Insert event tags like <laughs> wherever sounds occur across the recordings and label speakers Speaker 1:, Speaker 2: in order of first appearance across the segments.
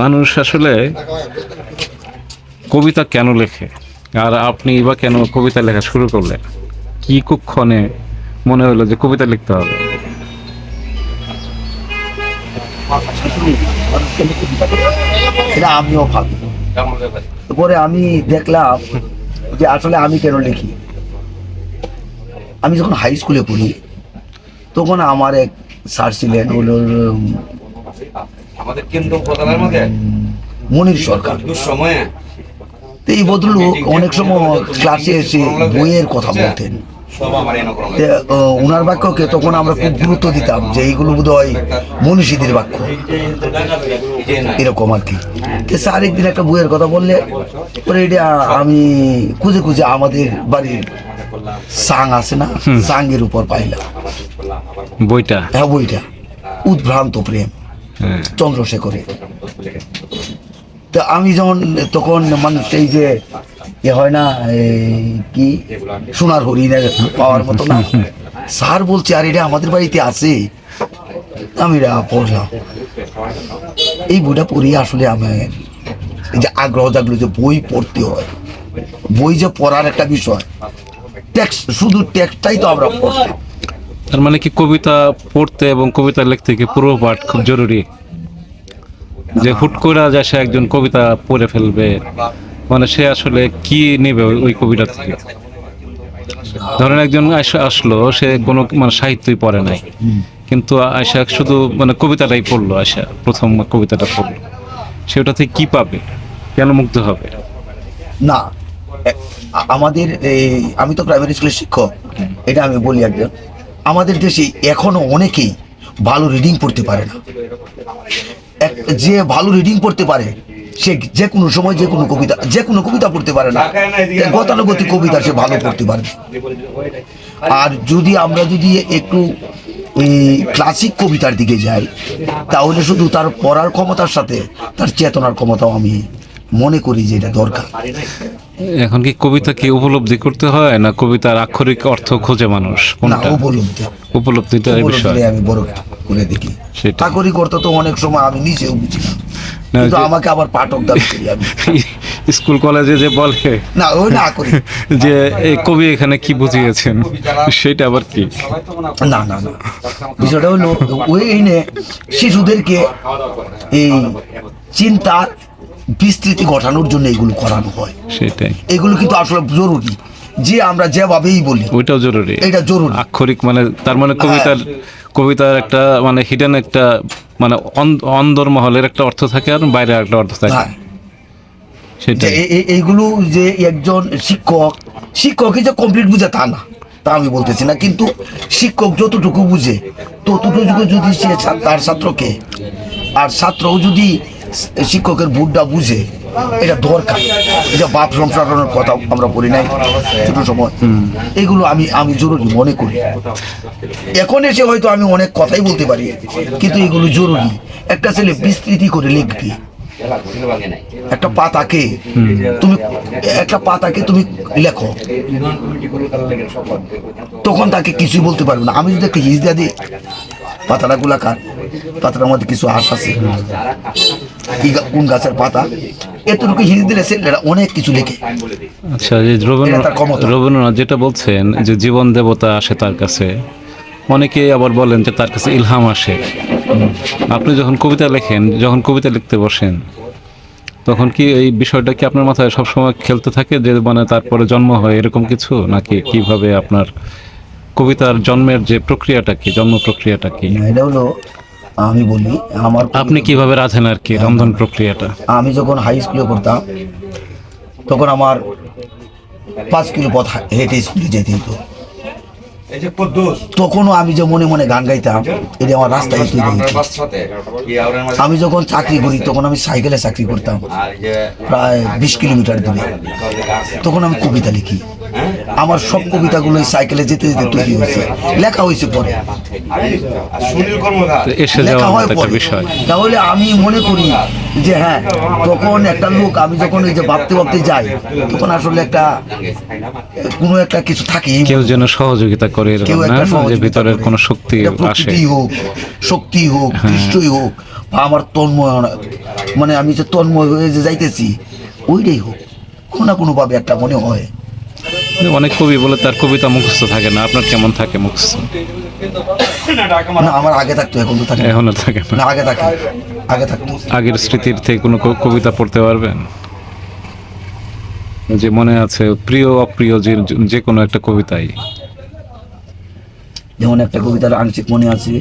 Speaker 1: মানুষ আসলে কবিতা কেন লেখে? আর আপনি বা কেন কবিতা লেখা শুরু করলেন? কি কুক্ষণে মনে হলো যে কবিতা লিখতে হবে?
Speaker 2: এটা আমিও ভাবি। পরে আমি দেখলাম যে আসলে আমি কেন লিখি? আমি যখন হাই স্কুলে পড়ি, তখন আমার এক স্যার ছিলেন
Speaker 3: আমাদের কেন্দ্র উপজেলার মধ্যে।
Speaker 2: মনির সরকার।
Speaker 3: দুঃসময়ে
Speaker 2: তো এই ভদ্রলোক অনেক সময় ক্লাসে এসে বইয়ের কথা বলতেন। ওনার বাক্যকে তখন আমরা খুব গুরুত্ব দিতাম যে এইগুলো বোধ হয় মনীষীদের বাক্য। এরকম আর কি। স্যার একদিন একটা বইয়ের কথা বললে পরে এটা আমি খুঁজে খুঁজে আমাদের বাড়ির সাং আছে না? সাংয়ের উপর পাইলাম।
Speaker 1: বইটা।
Speaker 2: হ্যাঁ বইটা। উদ্ভ্রান্ত প্রেম।
Speaker 1: হ্যাঁ।
Speaker 2: চন্দ্রশেখরের তা আমি যখন, তখন মানুষ এই যে এ হয় না কি? সোনার হরিণের পাওয়ার মতো না? স্যার বলছে, আর এটা আমাদের বাড়িতে আছে। আমি এটা পড়লাম এই বইটা পড়ে আসলে এই যে আগ্রহ জাগলো যে বই পড়তে হয়। বই যে পড়ার একটা বিষয়। টেক্সট শুধু টেক্সটটাই তো আমরা পড়তাম
Speaker 1: তার মানে কি কবিতা পড়তে এবং কবিতা লিখতে কি পূর্ব পাঠ খুব জরুরি? যে হুট করে যা সে একজন কবিতা পড়ে ফেলবে মানে সে আসলে কি নেবে ওই- কবিতা থেকে? ধরেন একজন আসলো, সে কোনো মানে সাহিত্যই পড়ে নাই। কিন্তু আয়সা শুধু মানে কবিতাটাই পড়ল আয়সা প্রথম কবিতাটা পড়ল। সেটা থেকে কি পাবে? কেন মুগ্ধ হবে?
Speaker 2: না আমাদের আমি তো প্রাইমারি স্কুলের শিক্ষক, এটা আমি বলি একজন। আমাদের দেশে এখনও অনেকেই ভালো রিডিং পড়তে পারে না। এক- যে ভালো রিডিং পড়তে পারে, সে যে কোনো সময় যে কোনো কবিতা, যে কোনো কবিতা পড়তে পারে না। গতানুগতিক কবিতা সে ভালো পড়তে পারে আর যদি আমরা যদি একটু, এই ক্লাসিক কবিতার দিকে যাই, তাহলে শুধু তার পড়ার ক্ষমতার সাথে তার চেতনার ক্ষমতাও আমি মনে করি যে এটা দরকার।
Speaker 1: এখন কি কবিতা কি উপলব্ধি করতে হয় না কবিতার আক্ষরিক অর্থ খোঁজে মানুষ?
Speaker 2: না
Speaker 1: কোনটা?
Speaker 2: উপলব্ধি।
Speaker 1: উপলব্ধিটা বিষয়।
Speaker 2: আমি বড় করে দেখি।
Speaker 1: সেটাই।
Speaker 2: চাকরি করতে তো অনেক সময় আমি নিজেও বুঝি না।
Speaker 1: না,
Speaker 2: কিন্তু আমাকে আবার পাঠক দাবি করি আমি। <laughs>
Speaker 1: স্কুল কলেজে যে বলে।
Speaker 2: না ওই না করি। <laughs>
Speaker 1: যে এই কবি এখানে কি বুঝিয়েছেন? <laughs> সেটা আবার কি?
Speaker 2: না না না। বিষয়টা হলো ওই নে শিশুদেরকে এই চিন্তা বিস্তৃতি ঘটানোর জন্য এগুলো করানো হয়।
Speaker 1: সেটাই।
Speaker 2: এগুলো কিন্তু আসলে জরুরি। যে আমরা যেভাবেই বলি
Speaker 1: ওইটাও জরুরি।
Speaker 2: এটা জরুরি।
Speaker 1: আক্ষরিক মানে তার মানে কবিতার কবিতার একটা মানে হিডেন একটা মানে অন- অন্দর মহলের একটা অর্থ থাকে আর বাইরে একটা অর্থ থাকে।
Speaker 2: হ্যাঁ। এ- এইগুলো যে একজন শিক্ষক শিক্ষকই যে কমপ্লিট বুঝে তা না তা আমি বলতেছি না। কিন্তু শিক্ষক যতটুকু বুঝে ততটুকু যদি সে তার ছাত্রকে আর ছাত্রও যদি শিক্ষকের বুটটা বুঝে, এটা দরকার। এটা বাপ সংসারের কথা আমরা বলি নাই, ছোট সময়। এগুলো আমি আমি জরুরি মনে করি। এখন এসে হয়তো আমি অনেক কথাই বলতে পারি, কিন্তু এগুলো জরুরি। একটা ছেলে বিস্তৃতি করে লিখবি। একটা পাতাকে তুমি, একটা পাতাকে তুমি লেখো। তখন তাকে কিছুই বলতে পারবে না। আমি যদি একটা হিজ দিয়ে দিই পাতাটা গোলাকার পাতাটার মধ্যে কিছু আশ আছে। কি কোন গাছের পাতা? এতটুকু হিজ দিলে ছেলেরা অনেক কিছু লেখে।
Speaker 1: আচ্ছা রবীন্দ্রনাথ রবীন্দ্রনাথ যেটা বলছেন যে জীবন দেবতা আসে তার কাছে অনেকে আবার বলেন যে তার কাছে ইলহাম আসে। আপনি যখন কবিতা লেখেন যখন কবিতা লিখতে বসেন তখন কি এই বিষয়টা কি আপনার মাথায় সবসময় খেলতে থাকে যে মানে তারপরে জন্ম হয় এরকম কিছু? নাকি কীভাবে আপনার কবিতার জন্মের যে প্রক্রিয়াটা কি জন্ম প্রক্রিয়াটা কি
Speaker 2: এটা হলো আমি বলি আমার
Speaker 1: আপনি কীভাবে রাধেন আর কি রন্ধন প্রক্রিয়াটা?
Speaker 2: আমি যখন হাই স্কুলে পড়তাম তখন আমার পাঁচ কিলো পথ হেঁটে স্কুলে যেতে হতো। তখনও আমি যে মনে মনে গান গাইতাম এটা আমার রাস্তায় তৈরি হয়েছে আমি যখন চাকরি করি তখন আমি সাইকেলে চাকরি করতাম প্রায় বিশ কিলোমিটার দূরে। তখন আমি কবিতা লিখি। আমার সব কবিতাগুলো সাইকেলে যেতে যেতে তৈরি হয়েছে। লেখা হয়েছে পরে। লেখা হয় পরে। তাহলে আমি মনে করি যে হ্যাঁ তখন একটা লোক আমি যখন ওই যে ভাবতে ভাবতে যাই তখন আসলে একটা কোনো একটা কিছু থাকে
Speaker 1: কেউ যেন সহযোগিতা করে
Speaker 2: কেউ একটা
Speaker 1: ভিতরের। কোনো শক্তি আসে।
Speaker 2: হোক শক্তি হোক
Speaker 1: হ্যাঁ।
Speaker 2: দৃষ্টই হোক বা আমার তন্ময় মানে আমি যে তন্ময় হয়ে যে যাইতেছি ওইটাই হোক। কোনো না কোনোভাবে একটা মনে হয়।
Speaker 1: অনেক কবি বলে তার কবিতা মুখস্থ থাকে না। আপনার কেমন থাকে মুখস্থ?
Speaker 2: না আমার আগে থাকতো এখন তো থাকে।
Speaker 1: এখন আর থাকে না।
Speaker 2: আগে থাকে। আগে থাকতো
Speaker 1: আগের স্মৃতির থেকে কোনো কবিতা পড়তে পারবেন? যে মনে আছে প্রিয় অপ্রিয় যে যে কোনো একটা কবিতাই।
Speaker 2: যেমন একটা কবিতার আংশিক মনে আছে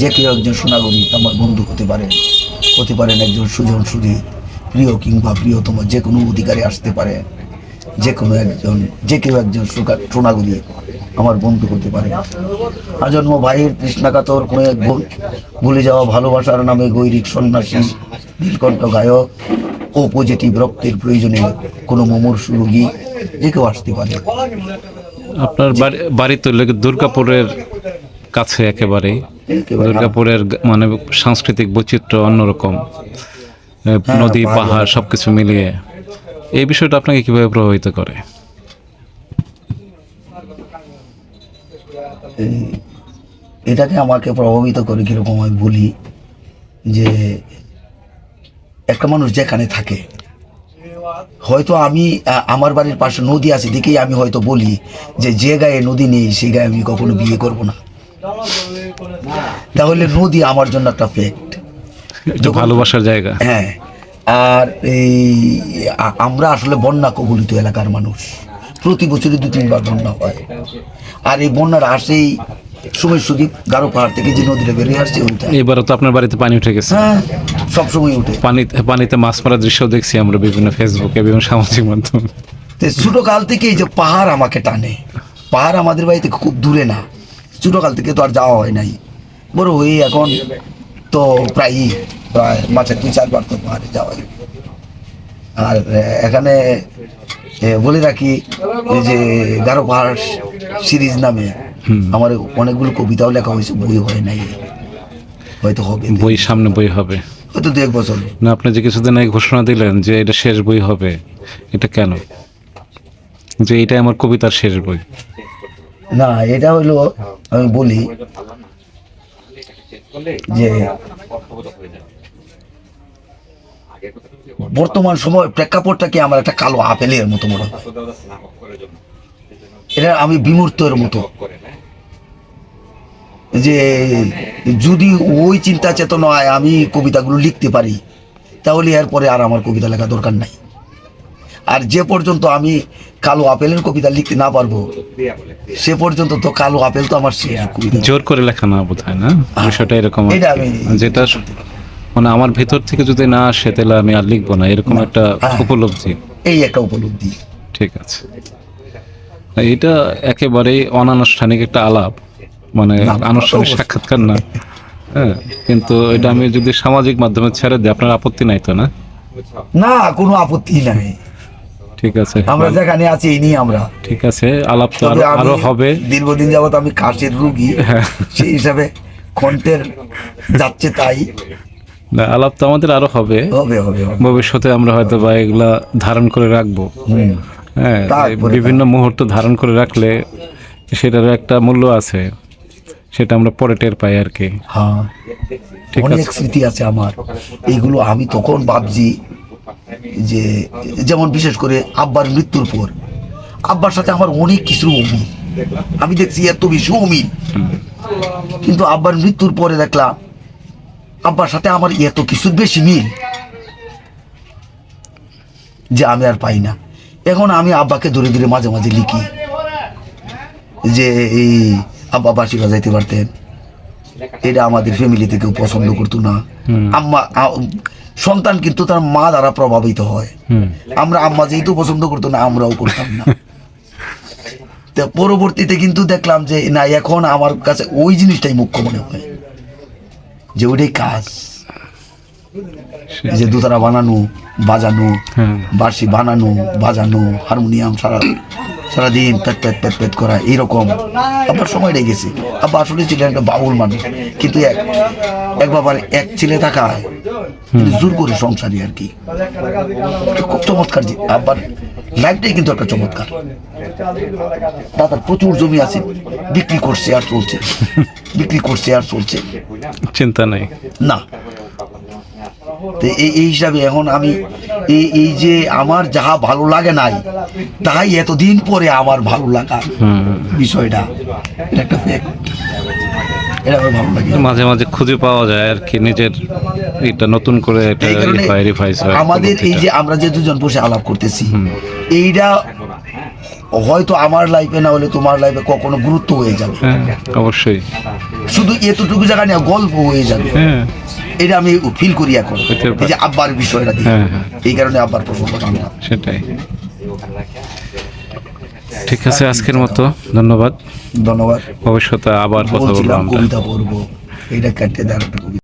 Speaker 2: যে কেউ একজন সোনাগরী আমার বন্ধু হতে পারে হতে পারেন একজন সুজন সুদী প্রিয় কিংবা প্রিয়তম যে কোনো অধিকারে আসতে পারে। যে কোনো একজন যে কেউ একজন সোনাগরী আমার বন্ধু হতে পারে। আজন্ম ভাইয়ের তৃষ্ণাকাতর কোনো এক ভুল ভুলে যাওয়া ভালোবাসার নামে গৈরিক সন্ন্যাসী নীলকণ্ঠ গায়ক ও পজিটিভ রক্তের প্রয়োজনে কোনো মুমূর্ষু রোগী যে কেউ আসতে পারে।
Speaker 1: আপনার বাড়ি তো দুর্গাপুরের কাছে
Speaker 2: একেবারে
Speaker 1: দুর্গাপুরের মানে সাংস্কৃতিক বৈচিত্র্য অন্যরকম। নদী
Speaker 2: পাহাড়।
Speaker 1: পাহাড় সবকিছু মিলিয়ে। এই বিষয়টা আপনাকে কীভাবে প্রভাবিত করে?
Speaker 2: এটাকে আমাকে প্রভাবিত করে কীরকম আমি বলি যে একটা মানুষ যেখানে থাকে হয়তো আমি আমার বাড়ির পাশে নদী আছে দেখেই আমি হয়তো বলি যে যে গায়ে নদী নেই সে গায়ে আমি কখনো বিয়ে করব না। তাহলে নদী আমার জন্য একটা ফ্যাক্ট
Speaker 1: ভালোবাসার জায়গা।
Speaker 2: হ্যাঁ আর এই আমরা আসলে বন্যা কবলিত এলাকার মানুষ। প্রতি বছরই দু তিনবার বন্যা হয়। আর এই বন্যার আসেই সময় সুদীপ গারো পাহাড় থেকে যে নদীটা বেরিয়ে আসছে ওইটা।
Speaker 1: এবারও তো আপনার বাড়িতে পানি উঠে গেছে।
Speaker 2: হ্যাঁ সবসময় উঠে।
Speaker 1: পানিতে পানিতে মাছ মারার দৃশ্য দেখছি আমরা বিভিন্ন ফেসবুকে বিভিন্ন সামাজিক মাধ্যমে।
Speaker 2: তো ছোট কাল থেকে এই যে পাহাড় আমাকে টানে। পাহাড় আমাদের বাড়িতে খুব দূরে না। ছোট কাল থেকে তো আর যাওয়া হয় নাই। বড় হয়ে এখন তো প্রায়ই প্রায় মাসে দুই চারবার তো পাহাড়ে যাওয়া হয় আর এখানে বলে রাখি এই যে গারো পাহাড় সিরিজ নামে আমার অনেকগুলো কবিতাও লেখা হয়েছে বই হয় নাই। হয়তো হবে।
Speaker 1: বই সামনে বই হবে।
Speaker 2: হয়তো দু এক বছর।
Speaker 1: না আপনি যে কিছুদিন আগে ঘোষণা দিলেন যে এটা শেষ বই হবে এটা কেন? যে এটাই আমার কবিতার শেষ বই।
Speaker 2: না এটা হলো আমি বলি যে বর্তমান সময় প্রেক্ষাপটটাকে আমার একটা কালো আপেলের মতো মনে হয়। এটা আমি বিমূর্তের মতো। যে যদি ওই চিন্তা চেতনায় আমি কবিতাগুলো লিখতে পারি তাহলে এরপরে আর আমার কবিতা লেখা দরকার নাই। আর যে পর্যন্ত আমি কালো আপেলের কবিতা লিখতে না পারব সে পর্যন্ত তো কালো আপেল তো আমার শেষ
Speaker 1: জোর করে লেখা না বোধ হয় না? বিষয়টা এরকম
Speaker 2: এটা আমি-
Speaker 1: যেটা মানে আমার ভেতর থেকে যদি না আসে তাহলে আমি আর লিখব না। এরকম একটা
Speaker 2: হ্যাঁ।
Speaker 1: উপলব্ধি।
Speaker 2: এই একটা উপলব্ধি।
Speaker 1: ঠিক আছে। এটা একেবারেই অনানুষ্ঠানিক একটা আলাপ। মানে আনুষ্ঠানিক সাক্ষাৎকার না। হ্যাঁ কিন্তু এটা আমি যদি সামাজিক মাধ্যমে ছেড়ে দিই আপনার আপত্তি নাই তো না?
Speaker 2: না কোনো আপত্তি নাই।
Speaker 1: ঠিক আছে।
Speaker 2: আমরা যেখানে আছি এই নিয়ে আমরা।
Speaker 1: ঠিক আছে আলাপ তো আরো- হবে।
Speaker 2: দীর্ঘদিন যাবত আমি কাশের রুগী।
Speaker 1: হ্যাঁ।
Speaker 2: সেই হিসাবে কণ্ঠের যাচ্ছে তাই।
Speaker 1: না, আলাপ তো আমাদের আরও হবে।
Speaker 2: হবে হবে হবে।
Speaker 1: ভবিষ্যতে আমরা হয়তো বা এগুলা ধারণ করে রাখব। হ্যাঁ বিভিন্ন মুহূর্ত ধারণ করে রাখলে সেটার একটা মূল্য আছে সেটা আমরা পরে টের পাই আর কি।
Speaker 2: হ্যাঁ। অনেক স্মৃতি আছে আমার। এইগুলো আমি তখন ভাবছি যে যেমন বিশেষ করে আব্বার মৃত্যুর পর। আব্বার সাথে আমার অনেক কিছু অমিল। আমি দেখছি এত বেশি অমিল। কিন্তু আব্বার মৃত্যুর পরে দেখলাম আব্বার সাথে আমার এত কিছু বেশি মিল যে আমি আর পাই না। এখন আমি আব্বাকে ধরে ধরে মাঝে মাঝে লিখি যে এই আব্বা বাসিরা যাইতে পারতেন। এটা আমাদের ফ্যামিলিতে কেউ পছন্দ করতো না। আম্মা সন্তান কিন্তু তার মা দ্বারা প্রভাবিত হয়। আমরা আম্মা যেহেতু পছন্দ করতো না আমরাও করতাম না। তো পরবর্তীতে কিন্তু দেখলাম যে না এখন আমার কাছে ওই জিনিসটাই মুখ্য মনে হয়। যে ওইটাই কাজ। যে দুতারা বানানো বাজানো
Speaker 1: হ্যাঁ।
Speaker 2: বাঁশি বানানো বাজানো হারমোনিয়াম সারা সারাদিন পেট পেট পেট পেট করা এইরকম। আবার সময়টাই গেছে। আবার আসলে ছিলেন একটা বাউল মানুষ কিন্তু এক এক বাবার এক ছেলে থাকায় জোর করে সংসারই আর কি। খুব চমৎকার জি আব্বার লাইফটাই কিন্তু একটা চমৎকার। দাদার প্রচুর জমি আছে। বিক্রি করছে আর চলছে। বিক্রি করছে আর চলছে।
Speaker 1: চিন্তা নেই।
Speaker 2: না। তো এই এই হিসাবে এখন আমি এই এই যে আমার যাহা ভালো লাগে নাই তাহাই এতদিন পরে আমার ভালো লাগা বিষয়টা। এটা একটা ফ্যাক্ট এটা আমার ভালো লাগে।
Speaker 1: মাঝে মাঝে খুঁজে পাওয়া যায় আর কি নিজের এটা নতুন করে এটা
Speaker 2: আমাদের এই যে আমরা যে দুজন বসে আলাপ করতেছি এইটা হয়তো আমার লাইফে না হলে তোমার লাইফে কখনো গুরুত্ব হয়ে যাবে।
Speaker 1: হ্যাঁ অবশ্যই।
Speaker 2: শুধু এতটুকু জায়গা নিয়ে গল্প হয়ে যাবে।
Speaker 1: হ্যাঁ।
Speaker 2: এটা আমি ফিল করি এখন। এই যে আব্বার বিষয়টা
Speaker 1: হ্যাঁ।
Speaker 2: এই কারণে আব্বার আনলাম
Speaker 1: সেটাই। ঠিক আছে আজকের মতো। ধন্যবাদ।
Speaker 2: ধন্যবাদ।
Speaker 1: ভবিষ্যতে আবার কথা বলব
Speaker 2: কবিতা পড়ব। এইটা কাটতে কবিতা।